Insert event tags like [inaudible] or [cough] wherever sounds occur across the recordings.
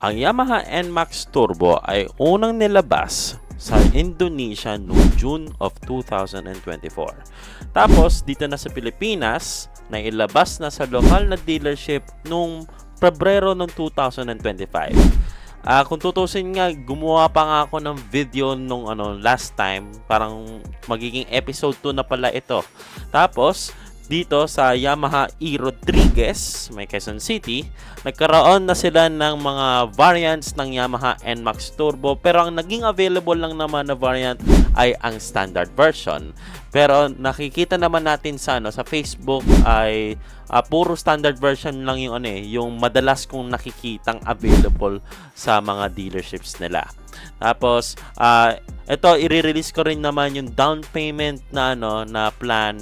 Ang Yamaha NMAX Turbo ay unang nilabas sa Indonesia noong June of 2024. Tapos, dito na sa Pilipinas, na ilabas na sa lokal na dealership noong Pebrero ng 2025. Ah, kung tutusin nga, gumawa pa nga ako ng video nung ano last time, parang magiging episode 2 na pala ito. Tapos, dito sa Yamaha E. Rodriguez, may Quezon City, nagkaroon na sila ng mga variants ng Yamaha NMAX Turbo pero ang naging available lang naman na variant ay ang standard version. Pero nakikita naman natin sa ano sa Facebook ay ah, puro standard version lang yung ano eh, yung madalas kong nakikitang available sa mga dealerships nila. Tapos ah ito i-release ko rin naman yung down payment na ano na plan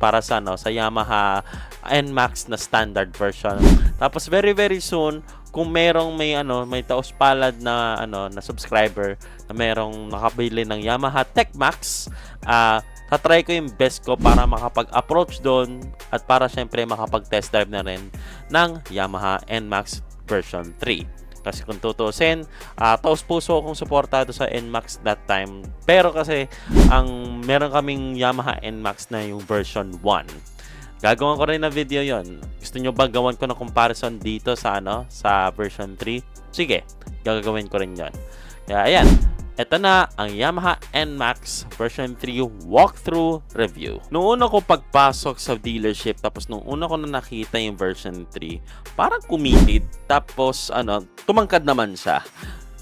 para sa ano sa Yamaha NMAX na standard version. Tapos very very soon kung merong may ano may taos palad na ano na subscriber na merong nakabili ng Yamaha TechMax, ah tatry ko yung best ko para makapag-approach doon at para syempre makapag-test drive na rin ng Yamaha NMAX version 3. Kasi kung tutusin, uh, taos puso akong suportado sa NMAX that time. Pero kasi, ang meron kaming Yamaha NMAX na yung version 1. Gagawin ko rin na video yon. Gusto nyo ba gawan ko ng comparison dito sa ano sa version 3? Sige, gagawin ko rin yon. Kaya ayan, ito na ang Yamaha NMAX version 3 walkthrough review. Noong una ko pagpasok sa dealership tapos nung una ko na nakita yung version 3, parang committed tapos ano, tumangkad naman siya.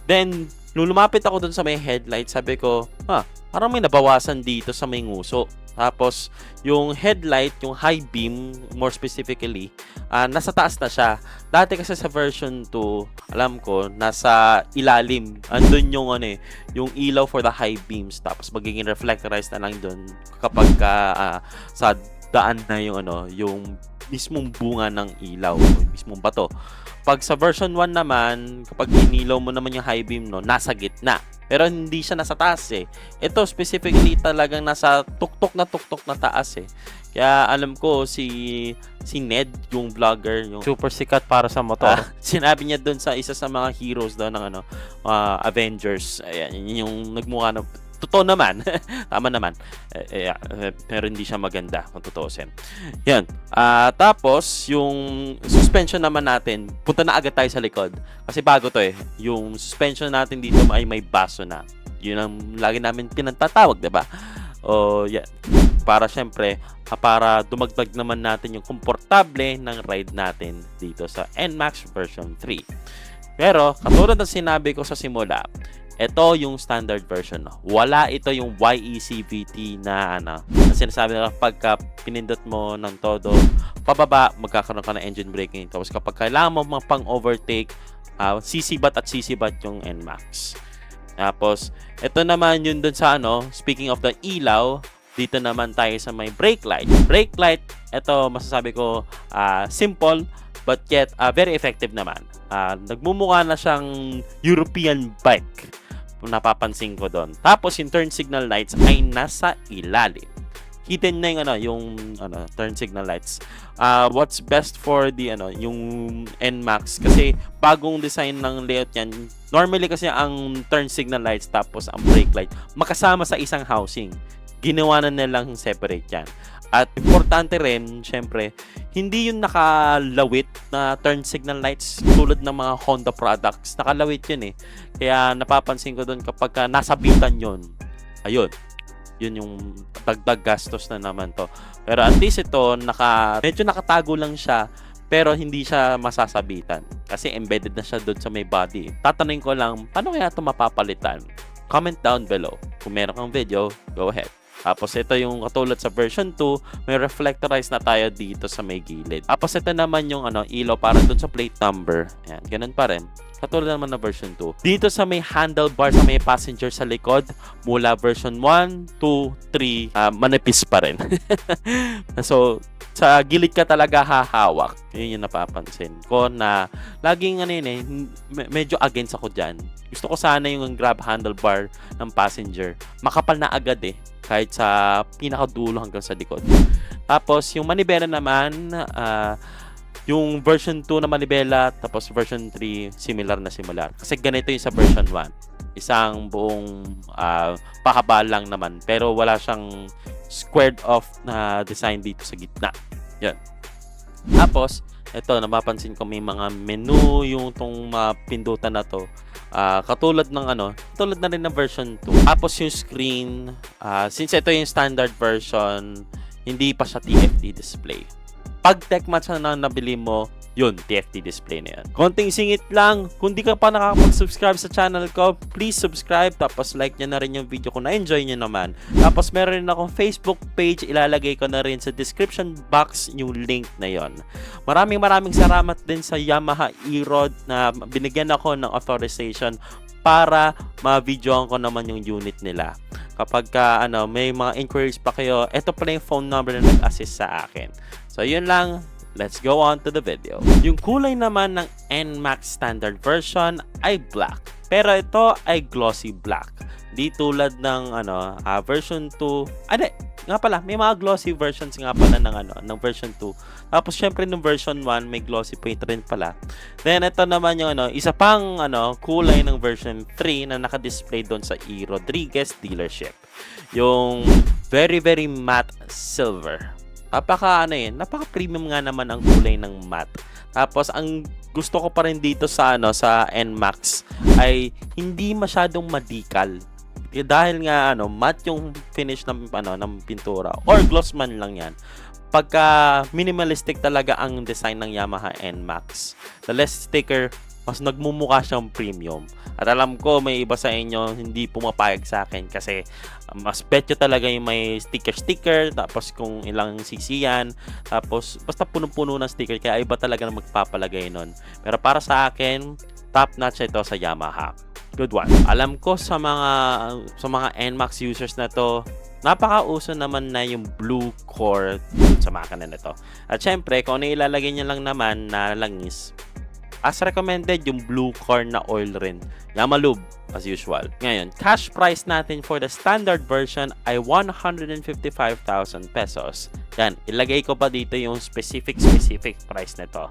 Then, nung lumapit ako dun sa may headlight, sabi ko, ha, parang may nabawasan dito sa may nguso. Tapos, yung headlight, yung high beam, more specifically, uh, nasa taas na siya. Dati kasi sa version 2, alam ko, nasa ilalim. Andun yung, ano eh, yung ilaw for the high beams. Tapos, magiging reflectorized na lang dun kapag uh, sa daan na yung, ano, yung mismong bunga ng ilaw, yung mismong bato. Pag sa version 1 naman, kapag inilaw mo naman yung high beam, no, nasa gitna. Pero hindi siya nasa taas eh. Ito specifically talagang nasa tuktok na tuktok na taas eh. Kaya alam ko si si Ned, yung vlogger, yung super sikat para sa motor. Uh, [laughs] sinabi niya doon sa isa sa mga heroes daw ng ano, uh, Avengers. Ayan, yun yung nagmukha ng totoo naman. [laughs] Tama naman. Eh, eh, pero hindi siya maganda kung tutuusin. Yan. Uh, tapos, yung suspension naman natin, punta na agad tayo sa likod. Kasi bago to eh. Yung suspension natin dito ay may baso na. Yun ang lagi namin pinantatawag, di ba? O, yeah. Para syempre, para dumagdag naman natin yung komportable ng ride natin dito sa NMAX version 3. Pero, katulad ng sinabi ko sa simula, ito yung standard version. Wala ito yung YECVT na ano. Na sinasabi nila pagka pinindot mo ng todo pababa, magkakaroon ka ng engine braking. Tapos kapag kailangan mo pang-overtake, uh, sisibat at sisibat yung NMAX. Tapos, ito naman yun dun sa ano, speaking of the ilaw, dito naman tayo sa may brake light. Brake light, ito masasabi ko uh, simple but yet uh, very effective naman. Uh, nagmumukha na siyang European bike napapansin ko doon. Tapos yung turn signal lights ay nasa ilalim. Hidden na yung ano, yung ano, turn signal lights. Uh, what's best for the ano, yung NMAX kasi bagong design ng layout yan. Normally kasi ang turn signal lights tapos ang brake light makasama sa isang housing. Ginawa na nilang separate yan. At importante rin, syempre, hindi yung nakalawit na turn signal lights tulad ng mga Honda products. Nakalawit yun eh. Kaya napapansin ko doon kapag ka nasabitan yun, ayun, yun yung dagdag gastos na naman to. Pero at least ito, naka, medyo nakatago lang siya pero hindi siya masasabitan kasi embedded na siya doon sa may body. Tatanungin ko lang, paano kaya ito mapapalitan? Comment down below. Kung meron kang video, go ahead. Tapos ito yung katulad sa version 2, may reflectorize na tayo dito sa may gilid. Tapos ito naman yung ano, ilaw para dun sa plate number. Ayan, ganun pa rin. Katulad naman na version 2. Dito sa may handlebar sa may passenger sa likod, mula version 1, 2, 3, uh, manipis pa rin. [laughs] so, sa gilid ka talaga hahawak. Yun yung napapansin ko na laging ano yun eh, medyo against ako dyan. Gusto ko sana yung grab handlebar ng passenger. Makapal na agad eh kahit sa pinakadulo hanggang sa likod. Tapos, yung manibela naman, uh, yung version 2 na manibela, tapos version 3, similar na similar. Kasi ganito yung sa version 1. Isang buong ah, pahaba lang naman, pero wala siyang squared off na design dito sa gitna. Yan. Tapos, ito, napapansin ko may mga menu yung tong mga pindutan na to. Ah, katulad ng ano, katulad na rin ng version 2. Tapos yung screen, ah, since ito yung standard version, hindi pa siya TFT display. Pag Tecmat na nabili mo, yun, TFT display na yan. Konting singit lang, kung di ka pa nakakapag-subscribe sa channel ko, please subscribe, tapos like nyo na rin yung video ko, na-enjoy nyo naman. Tapos meron rin akong Facebook page, ilalagay ko na rin sa description box yung link na yon. Maraming maraming salamat din sa Yamaha E-Rod na binigyan ako ng authorization para ma-videoan ko naman yung unit nila. Kapag ka, ano, may mga inquiries pa kayo, ito pala yung phone number na nag-assist sa akin. So, yun lang. Let's go on to the video. Yung kulay naman ng NMAX standard version ay black. Pero ito ay glossy black. Di tulad ng ano, ah, version 2. Ano, nga pala, may mga glossy versions nga pala ng ano, ng version 2. Tapos syempre ng version 1 may glossy paint rin pala. Then ito naman yung ano, isa pang ano, kulay ng version 3 na naka-display doon sa E. Rodriguez dealership. Yung very very matte silver. Napaka ano yun, napaka premium nga naman ang kulay ng matte. Tapos ang gusto ko pa rin dito sa ano sa NMAX ay hindi masyadong madikal. Eh, Dahil nga ano, matte yung finish ng ano ng pintura or gloss man lang 'yan. Pagka minimalistic talaga ang design ng Yamaha NMAX. The less sticker, mas nagmumukha siyang premium. At alam ko may iba sa inyo hindi pumapayag sa akin kasi uh, mas betyo talaga yung may sticker-sticker tapos kung ilang cc yan tapos basta punong-puno ng sticker kaya iba talaga na magpapalagay nun. Pero para sa akin, top notch ito sa Yamaha. Good one. Alam ko sa mga sa mga NMAX users na to, napakauso naman na yung blue core sa makina na to. At syempre, kung ano ilalagay niya lang naman na langis, as recommended yung blue core na oil rin. Yamalube, as usual. Ngayon, cash price natin for the standard version ay 155,000 pesos. Yan, ilagay ko pa dito yung specific specific price nito.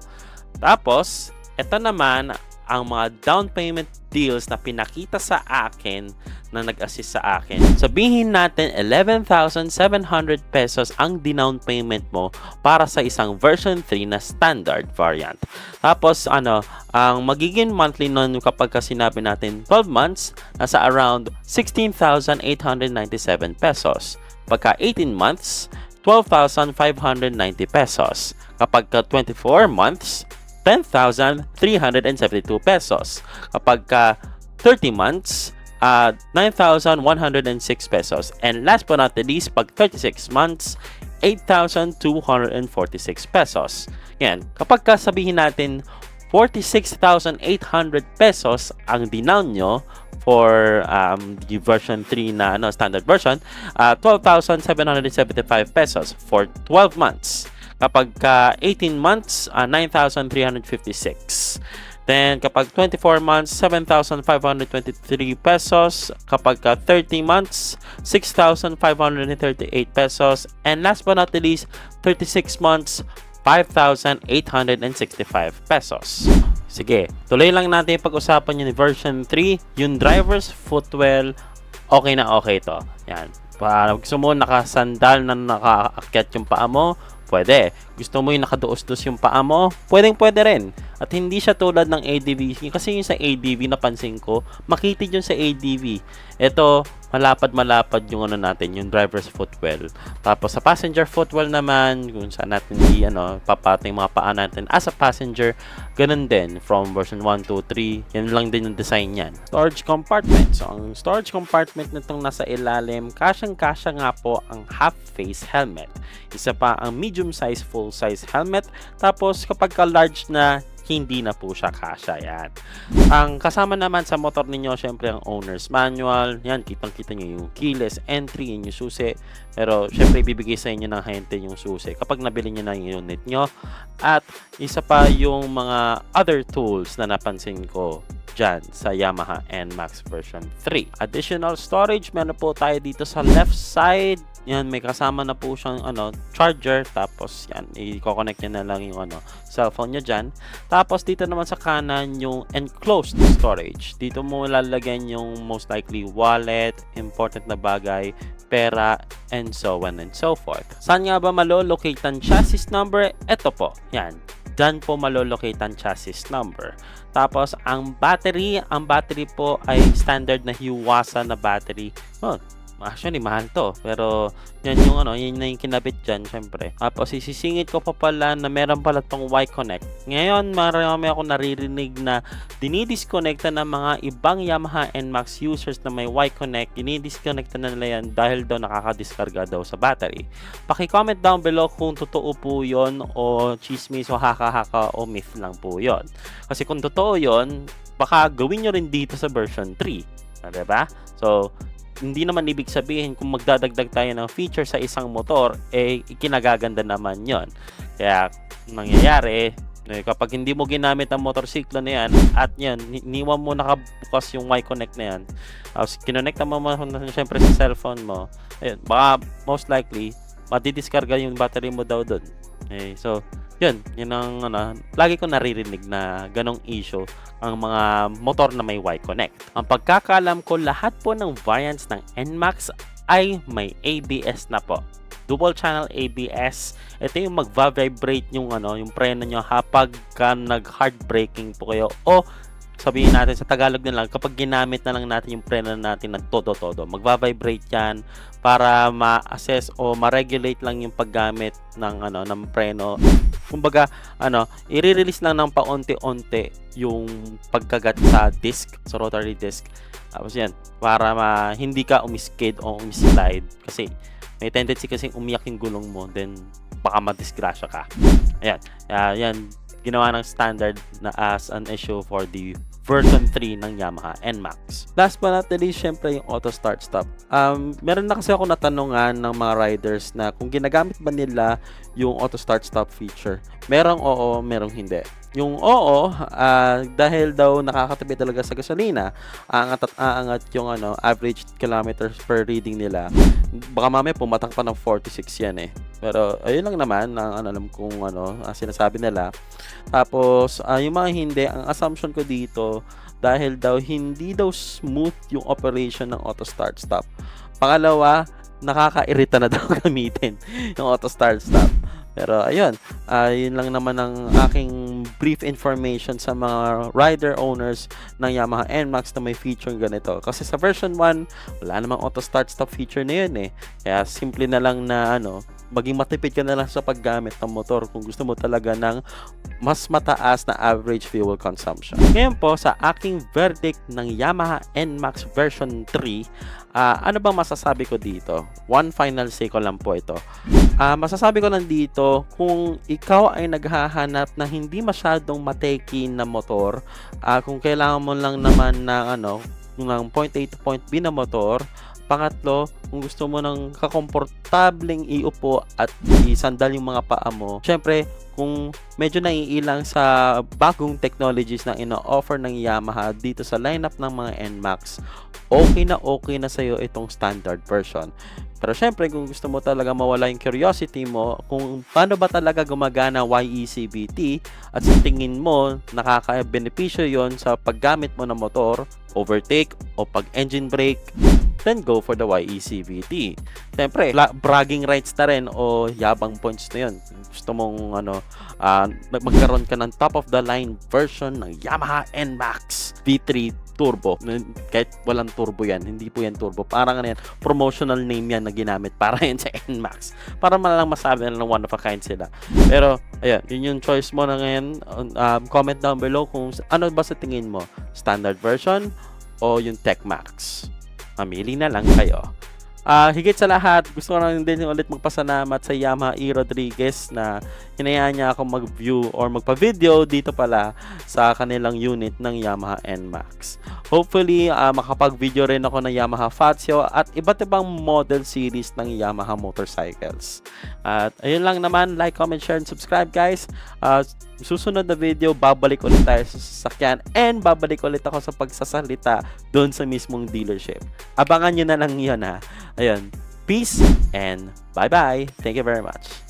Tapos, ito naman ang mga down payment deals na pinakita sa akin na nag-assist sa akin. Sabihin natin 11,700 pesos ang dinown payment mo para sa isang version 3 na standard variant. Tapos ano, ang magiging monthly nun kapag ka sinabi natin 12 months, nasa around 16,897 pesos. Pagka 18 months, 12,590 pesos. Kapag ka 24 months, 10,372 pesos. Kapag ka 30 months, uh, 9,106 pesos. And last but not the least, pag 36 months, 8,246 pesos. Yan. Kapag ka sabihin natin 46,800 pesos ang dinown nyo for um, the version 3 na ano, standard version, uh, 12,775 pesos for 12 months. Kapag ka 18 months, uh, 9,356. Then, kapag 24 months, 7,523 pesos. Kapag ka 30 months, 6,538 pesos. And last but not the least, 36 months, 5,865 pesos. Sige, tuloy lang natin pag-usapan yung version 3. Yung driver's footwell, okay na okay to. Yan. Pa, gusto mo nakasandal na nakaakyat yung paa mo, pwede. Gusto mo yung nakaduos-dos yung paa mo, pwedeng pwede rin. At hindi siya tulad ng ADV. Kasi yung sa ADV, napansin ko, makitid yun sa ADV. Ito, malapad-malapad yung ano natin, yung driver's footwell. Tapos sa passenger footwell naman, kung saan natin di, ano, papating mga paa natin as a passenger, ganun din. From version 1, 2, 3, yan lang din yung design yan. Storage compartment. So, ang storage compartment nitong nasa ilalim, kasyang-kasya nga po ang half-face helmet. Isa pa ang medium-size, full-size helmet. Tapos kapag ka large na, hindi na po siya kasya yan. Ang kasama naman sa motor ninyo, syempre ang owner's manual. Yan, kitang-kita nyo yung keyless entry, yung susi. Pero syempre ibibigay sa inyo ng hente yung susi kapag nabili nyo na yung unit nyo. At isa pa yung mga other tools na napansin ko dyan sa Yamaha NMAX version 3. Additional storage, meron po tayo dito sa left side yan may kasama na po siyang ano charger. Tapos yan i-connect niya na lang yung ano cellphone niya dyan. Tapos dito naman sa kanan yung enclosed storage. Dito mo lalagyan yung most likely wallet important na bagay pera and so on and so forth. Saan nga ba malolocate ang chassis number? Ito po yan. Dyan po malolocate ang chassis number. Tapos ang battery ang battery po ay standard na Hiwasa na battery. Oh, Actually, mahal to. Pero, yan yung ano, yun na yung kinabit dyan, syempre. Tapos, isisingit ko pa pala na meron pala tong Y-Connect. Ngayon, marami ako naririnig na dinidisconnecta ng mga ibang Yamaha NMAX users na may Y-Connect. Dinidisconnecta na nila yan dahil daw nakakadiskarga daw sa battery. Paki-comment down below kung totoo po yon o chismis o haka-haka o myth lang po yon. Kasi kung totoo yon, baka gawin nyo rin dito sa version 3. Ah, diba? So, hindi naman ibig sabihin kung magdadagdag tayo ng feature sa isang motor, eh, ikinagaganda naman yon. Kaya, nangyayari, eh, kapag hindi mo ginamit ang motorsiklo na yan, at yan, ni- niwan mo nakabukas yung Y-Connect na yan, tapos kinonect mo mo syempre sa cellphone mo, ayun, baka most likely, madidiskarga yung battery mo daw doon. Eh, so, yun, yun ang ano, lagi ko naririnig na ganong issue ang mga motor na may Y-Connect. Ang pagkakalam ko, lahat po ng variants ng NMAX ay may ABS na po. Dual channel ABS. Ito yung magva-vibrate yung ano, yung preno nyo kapag ka nag-hard braking po kayo o sabihin natin sa Tagalog na lang, kapag ginamit na lang natin yung preno natin ng todo-todo, magva-vibrate yan para ma-assess o ma-regulate lang yung paggamit ng ano ng preno. Kumbaga, ano, i-release lang ng paunti-unti yung pagkagat sa disc, sa rotary disc. Tapos yan, para ma, hindi ka umiskid o umislide kasi may tendency kasing umiyak yung gulong mo then baka madisgrasya ka. Ayan, ah, yan ginawa ng standard na as an issue for the version 3 ng Yamaha NMAX. Last but not least, syempre yung auto start stop. Um, meron na kasi ako natanungan ng mga riders na kung ginagamit ba nila yung auto start stop feature. Merong oo, merong hindi. Yung oo, ah, dahil daw nakakatabi talaga sa gasolina, aangat at aangat yung ano, average kilometers per reading nila. Baka mamaya pumatak pa ng 46 yan eh. Pero ayun lang naman ang ano, alam kong ano, sinasabi nila. Tapos ah, yung mga hindi, ang assumption ko dito dahil daw hindi daw smooth yung operation ng auto start stop. Pangalawa, nakakairita na daw [laughs] gamitin yung auto start stop. Pero ayun, yun lang naman ang aking brief information sa mga rider owners ng Yamaha NMAX na may feature ganito. Kasi sa version 1, wala namang auto start stop feature na yun eh. Kaya simple na lang na ano, maging matipid ka na lang sa paggamit ng motor kung gusto mo talaga ng mas mataas na average fuel consumption. Ngayon po, sa aking verdict ng Yamaha NMAX version 3, ah, ano bang masasabi ko dito? One final say ko lang po ito. Ah, masasabi ko lang dito, kung ikaw ay naghahanap na hindi masyadong mateki na motor, ah, kung kailangan mo lang naman ng ano, ng point A to point B na motor, Pangatlo, kung gusto mo ng kakomportableng iupo at isandal yung mga paa mo, syempre, kung medyo naiilang sa bagong technologies na ino-offer ng Yamaha dito sa lineup ng mga NMAX, okay na okay na sa'yo itong standard version. Pero syempre, kung gusto mo talaga mawala yung curiosity mo kung paano ba talaga gumagana YECBT at sa tingin mo nakaka-benepisyo yon sa paggamit mo ng motor, overtake o pag-engine brake, then go for the YECVT. Siyempre, bragging rights na rin o yabang points na yun. Gusto mong ano, mag- magkaroon ka ng top of the line version ng Yamaha NMAX V3 Turbo. Kahit walang turbo yan, hindi po yan turbo. Parang ano yan, promotional name yan na ginamit para [laughs] yan sa NMAX. Para malang masabi na one of a kind sila. Pero, ayan, yun yung choice mo na ngayon. Um, comment down below kung ano ba sa tingin mo. Standard version o yung Tech Max. Mamili na lang kayo. Ah, higit sa lahat, gusto ko na din ulit magpasalamat sa Yamaha E. Rodriguez na hinayaan niya ako mag-view or magpa-video dito pala sa kanilang unit ng Yamaha NMAX. Hopefully, ah, makapag-video rin ako ng Yamaha Fazio at iba't ibang model series ng Yamaha motorcycles. At ayun lang naman, like, comment, share, and subscribe guys. Ah, susunod na video, babalik ulit tayo sa sasakyan and babalik ulit ako sa pagsasalita doon sa mismong dealership. Abangan nyo na lang yun ha. Ayun. Peace and bye-bye. Thank you very much.